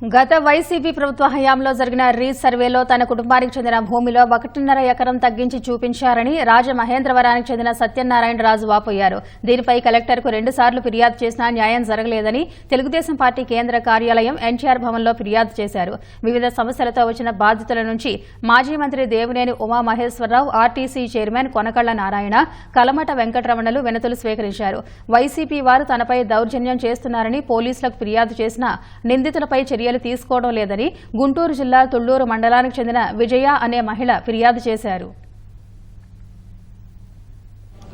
గత వైసీపీ ప్రభుత్వ హయాంలో జరిగిన రీసర్వేలో సర్వేలో తన కుటుంబానికి చెందిన భూమిలో ఒకటిన్నర ఎకరం తగ్గించి చూపించారని రాజమహేంద్రవరానికి చెందిన సత్యనారాయణ రాజు వాపోయారు. దీనిపై కలెక్టర్కు రెండుసార్లు ఫిర్యాదు చేసినా న్యాయం జరగలేదని తెలుగుదేశం పార్టీ కేంద్ర కార్యాలయం ఎన్టీఆర్ భవన్లో ఫిర్యాదు చేశారు. వివిధ సమస్యలతో వచ్చిన బాధితుల నుంచి మాజీ మంత్రి దేవినేని ఉమామహేశ్వరరావు ఆర్టీసీ చైర్మన్ కొనకళ్ళ నారాయణ కలమట వెంకటరమణలు వినతులు స్వీకరించారు. వైసీపీ వారు తనపై దౌర్జన్యం చేస్తున్నారని పోలీసులకు ఫిర్యాదు చేసినా నిందితులపై చర్య చర్యలు తీసుకోవడం లేదని గుంటూరు జిల్లా తుళ్ళూరు మండలానికి చెందిన విజయ అనే మహిళ ఫిర్యాదు చేశారు.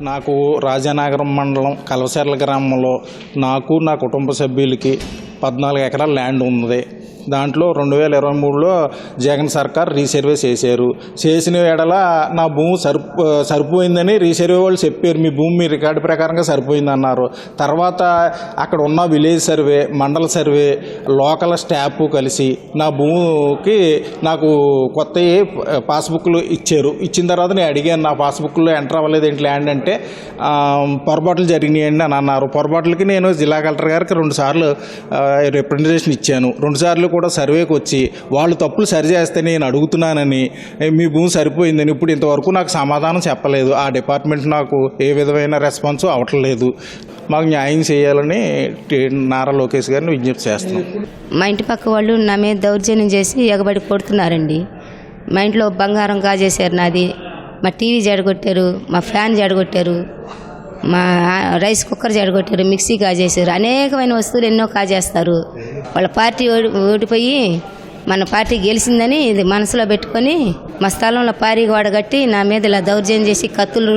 నాకు రాజానగరం మండలం కలవసర్ల గ్రామంలో నాకు నా కుటుంబ సభ్యులకి పద్నాలుగు ఎకరాల ల్యాండ్ ఉంది దాంట్లో రెండు వేల ఇరవై మూడులో జగన్ సర్కార్ రీసర్వే చేశారు. చేసిన ఎడల నా భూమి సరిపో సరిపోయిందని రీసర్వే వాళ్ళు చెప్పారు. మీ భూమి మీ రికార్డు ప్రకారంగా సరిపోయింది అన్నారు తర్వాత అక్కడ ఉన్న విలేజ్ సర్వే మండల సర్వే లోకల్ స్టాఫ్ కలిసి నా భూమికి నాకు కొత్త పాస్బుక్లు ఇచ్చారు. ఇచ్చిన తర్వాత నేను అడిగాను నా పాస్బుక్లో ఎంటర్ అవ్వలేదు ఏంటి ల్యాండ్ అంటే పొరపాట్లు జరిగినాయండి అని అన్నారు. పొరపాట్లకి నేను జిల్లా కలెక్టర్ గారికి రెండు సార్లు రిప్రజెంటేషన్ ఇచ్చాను. రెండు సార్లు కూడా సర్వేకి వచ్చి వాళ్ళు తప్పులు సరిచేస్తే నేను అడుగుతున్నానని మీ భూమి సరిపోయిందని ఇప్పుడు ఇంతవరకు నాకు సమాధానం చెప్పలేదు. ఆ డిపార్ట్మెంట్ నాకు ఏ విధమైన రెస్పాన్స్ అవ్వట్లేదు మాకు న్యాయం చేయాలని నారా లోకేష్ గారిని విజ్ఞప్తి చేస్తున్నాం. మా ఇంటి పక్క వాళ్ళు నా మీద దౌర్జన్యం చేసి ఎగబడి కొడుతున్నారండి. మా ఇంట్లో బంగారం కాజేశారు నాది. మా టీవీ జడగొట్టారు మా ఫ్యాన్ జడగొట్టారు. మా రైస్ కుక్కర్ జడగొట్టారు మిక్సీ కాజేశారు. అనేకమైన వస్తువులు ఎన్నో కాజేస్తారు. వాళ్ళ పార్టీ ఓడి ఓడిపోయి మన పార్టీ గెలిచిందని ఇది మనసులో పెట్టుకొని మా స్థలంలో పారి వాడగట్టి నా మీద ఇలా దౌర్జన్యం చేసి కత్తులు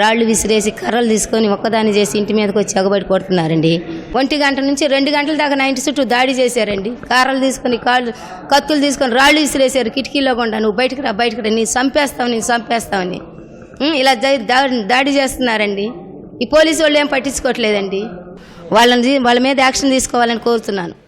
రాళ్ళు విసిరేసి కర్రలు తీసుకొని ఒక్కదాన్ని చేసి ఇంటి మీదకి వచ్చి ఎగబడి కొడుతున్నారండి. ఒంటి గంట నుంచి రెండు గంటల దాకా నా ఇంటి చుట్టూ దాడి చేశారండి. కర్రలు తీసుకొని కాళ్ళు కత్తులు తీసుకొని రాళ్ళు విసిరేశారు కిటికీలో గుండా నువ్వు బయటకు రా బయటకు రా నీ చంపేస్తావు నేను చంపేస్తావని ఇలా దాడి చేస్తున్నారండి. ఈ పోలీసు వాళ్ళు ఏం పట్టించుకోవట్లేదండి. వాళ్ళని వాళ్ళ మీద యాక్షన్ తీసుకోవాలని కోరుతున్నాను.